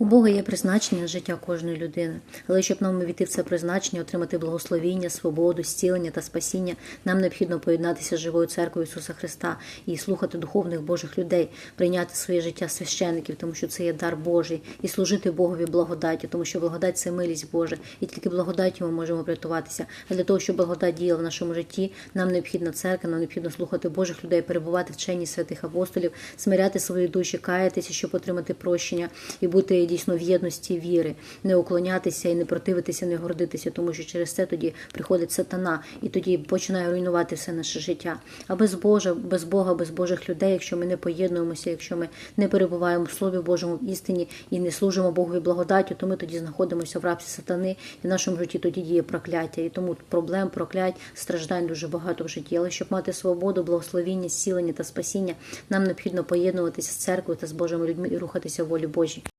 У Бога є призначення на життя кожної людини, але щоб нам увійти в це призначення, отримати благословіння, свободу, зцілення та спасіння, нам необхідно поєднатися з живою церквою Ісуса Христа і слухати духовних Божих людей, прийняти своє життя священиків, тому що це є дар Божий, і служити Богові благодаті, тому що благодать це милість Божа, і тільки благодаті ми можемо врятуватися. А для того, щоб благодать діяла в нашому житті, нам необхідна церква, нам необхідно слухати Божих людей, перебувати в вченні святих апостолів, смиряти свої душі, каятися, щоб отримати прощення і бути дійсно в єдності віри, не уклонятися і не противитися, не гордитися, тому що через це тоді приходить сатана, і тоді починає руйнувати все наше життя. А без Божа, без Бога, без Божих людей, якщо ми не поєднуємося, якщо ми не перебуваємо в Слові Божому в істині і не служимо Богові благодаттю, то ми тоді знаходимося в рабстві сатани, і в нашому житті тоді діє прокляття. І тому проблем, проклять, страждань дуже багато в житті. Але щоб мати свободу, благословіння, зцілення та спасіння, нам необхідно поєднуватися з церквою та з Божими людьми і рухатися волі Божій.